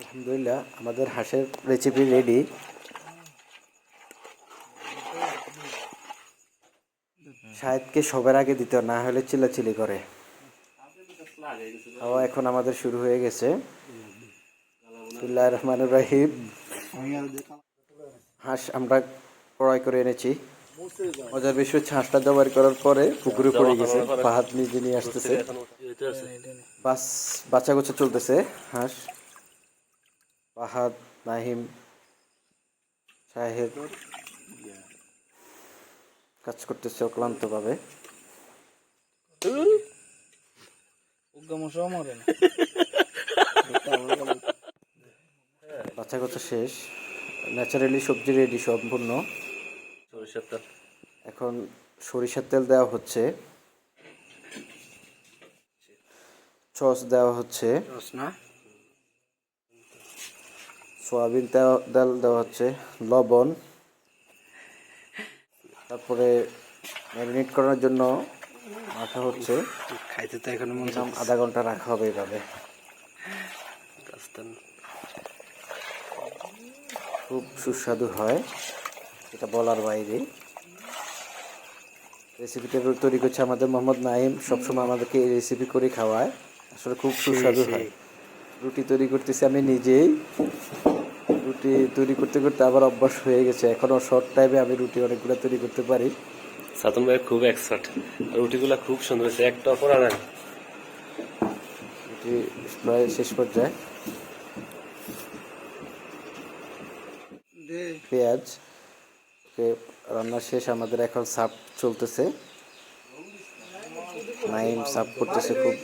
আলহামদুলিল্লাহ, আমাদের হাঁসের রেসিপি রেডি শাহেদকে সবার আগে দিতে না হলে চিল্লাচিল্লি করে। খাওয়া এখন আমাদের শুরু হয়ে গেছে। বিসমিল্লাহির রহমানির রহিম। হাঁস আমরা ক্রয় করে এনেছি। মজার বিষয় হচ্ছে হাঁসটা জবাই করার পরে পুকুরে পড়ে গেছে। ফাহাদ নিজে নিয়ে আসতেছে। বাস বাচ্চা গোছা চলতেছে হাঁস। ফাহাদ নাহিম সাহেব কাজ করতেছে অক্লান্ত ভাবে। বাচ্চা গোছা শেষ। ন্যাচারালি সবজি রেডি সম্পূর্ণ। সরিষার তেল। এখন সরিষার তেল দেওয়া হচ্ছে। সস দেওয়া হচ্ছে। সয়াবিন তেল দেওয়া হচ্ছে লবণ। তারপরে ম্যারিনেট করার জন্য রাখা হচ্ছে। খাইতে তো এখন মন মিনিমাম আধা ঘণ্টা রাখা হবে এভাবে। খুব সুস্বাদু হয় এটা বলার বাইরে। রেসিপিটা তৈরি করছে আমাদের মোহাম্মদ নাইম সবসময় আমাদেরকে এই রেসিপি করে খাওয়ায়। আসলে খুব সুস্বাদু হয়। রুটি তৈরি করতেছি আমি নিজেই। রুটি তৈরি করতে করতে আবার অভ্যাস হয়ে গেছে। এখনও শর্ট টাইমে আমি রুটি অনেকগুলো তৈরি করতে পারি। সাতন ভাই খুব এক্সপার্ট রুটিগুলা খুব সুন্দর হয়েছে। একটা অপর আনেন রুটি প্রায় শেষ পর্যায়ে। পেঁয়াজ। ওকে রান্না শেষ। আমাদের এখন সাপ চলতেছে। নাইম সাপ করতেছে খুব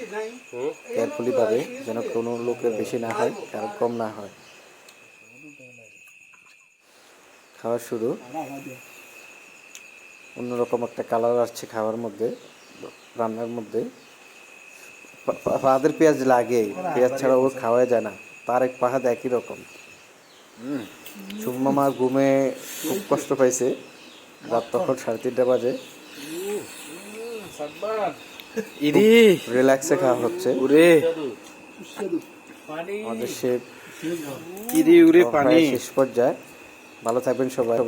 কেয়ারফুলি ভাবে যেন কোনো লোকের বেশি না হয় কারও কম না হয়। খাওয়া শুরু। অন্যরকম একটা কালার আসছে খাওয়ার মধ্যে রান্নার মধ্যে। পাহাদের পেঁয়াজ লাগে পেঁয়াজ ছাড়া ও খাওয়া যায় না তার এক পাহাদ একই রকম। সুম্মামা ঘুমে খুব কষ্ট পাইছে রাত তখন সাড়ে তিনটা বাজে। ইরি। রিল্যাক্সে খাওয়া হচ্ছে। উরে। আমাদের সে ইরি উরে প্রায় শেষ পর্যায়ে। ভালো থাকবেন সবাই।